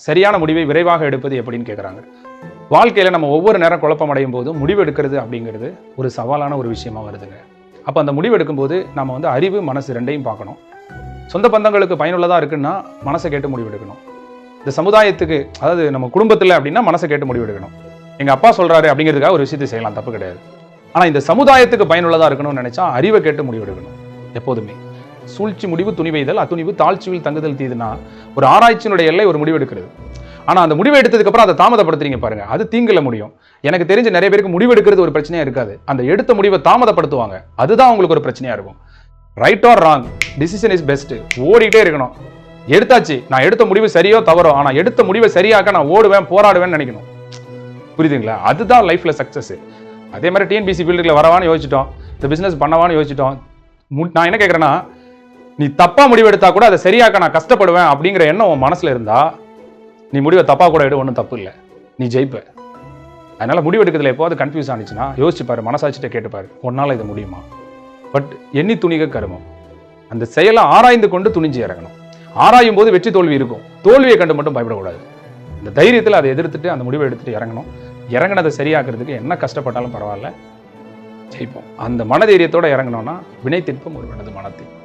சரியான முடிவை விரைவாக எடுப்பது எப்படின்னு கேட்குறாங்க வாழ்க்கையில் நம்ம ஒவ்வொரு நேரம் குழப்பம் அடையும் போதும் முடிவு எடுக்கிறது அப்படிங்கிறது ஒரு சவாலான ஒரு விஷயமா வருதுங்க. அப்போ அந்த முடிவு எடுக்கும்போது நம்ம வந்து அறிவு மனசு ரெண்டையும் பார்க்கணும். சொந்த பந்தங்களுக்கு பயனுள்ளதாக இருக்குன்னா மனசை கேட்டு முடிவு எடுக்கணும். இந்த சமுதாயத்துக்கு அதாவது நம்ம குடும்பத்தில் அப்படின்னா மனசை கேட்டு முடிவு எடுக்கணும். எங்கள் அப்பா சொல்கிறாரு அப்படிங்கிறதுக்காக ஒரு விஷயத்தை செய்யலாம் தப்பு கிடையாது. ஆனால் இந்த சமுதாயத்துக்கு பயனுள்ளதாக இருக்கணும்னு நினச்சா அறிவை கேட்டு முடிவு எடுக்கணும் எப்போதுமே. சூழ்ச்சி முடிவு துணிவைதல் அத்துணிவு தாழ்ச்சியில் தங்குதல் தீதுனா ஒரு ஆராய்ச்சியினுடைய எல்லை ஒரு முடிவு எடுக்கிறது. ஆனால் அந்த முடிவு எடுத்ததுக்கப்புறம் அதை தாமதப்படுத்துறீங்க பாருங்க. அது தீங்குல முடியும். எனக்கு தெரிஞ்ச நிறைய பேருக்கு முடிவு எடுக்கிறது ஒரு பிரச்சனையாக இருக்காது. அந்த எடுத்த முடிவை தாமதப்படுத்துவாங்க. அதுதான் உங்களுக்கு ஒரு பிரச்சனையா இருக்கும். Right or wrong decision is best ஓடிக்கிட்டே இருக்கணும். எடுத்தாச்சு. நான் எடுத்த முடிவு சரியோ தவறோ ஆனால் எடுத்த முடிவை சரியாக்க நான் ஓடுவேன் போராடுவேன்னு நினைக்கணும். புரியுதுங்களா? அதுதான் லைஃப்ல சக்ஸஸ் அதே மாதிரி டிஎன்பிசி ஃபீல்டுக்குள்ள வரவான்னு யோசிச்சிட்டோம். இந்த பிசினஸ் பண்ணவான்னு யோசிச்சிட்டோம். நான் என்ன கேட்குறேன்னா நீ தப்பா முடிவெடுத்தா கூட அதை சரியாக்க நான் கஷ்டப்படுவேன் அப்படிங்கிற எண்ணம் உன் மனசுல இருந்தா நீ முடிவை தப்பா கூட எடு ஒன்றும் தப்பு இல்லை. நீ ஜெயிப்ப. அதனால முடிவெடுக்கிறதுல எப்போது கன்ஃபியூஸ் ஆனிச்சுன்னா யோசிச்சு பாரு மனசாட்சிட்ட கேட்டுப்பாரு உன்னால இது முடியுமா? பட் எண்ணி துணிக கருமம். அந்த செயலை ஆராய்ந்து கொண்டு துணிஞ்சு இறங்கணும். ஆராயும் போது வெற்றி தோல்வி இருக்கும். தோல்வியை கண்டு மட்டும் பயப்படக்கூடாது. இந்த தைரியத்தில் அதை எதிர்த்துட்டு அந்த முடிவை எடுத்துட்டு இறங்கணும். இறங்கினதை சரியாக்குறதுக்கு என்ன கஷ்டப்பட்டாலும் பரவாயில்ல ஜெயிப்போம். அந்த மனதைரியத்தோட இறங்கணும்னா வினை திட்பம் ஒரு மனது மனத்தின்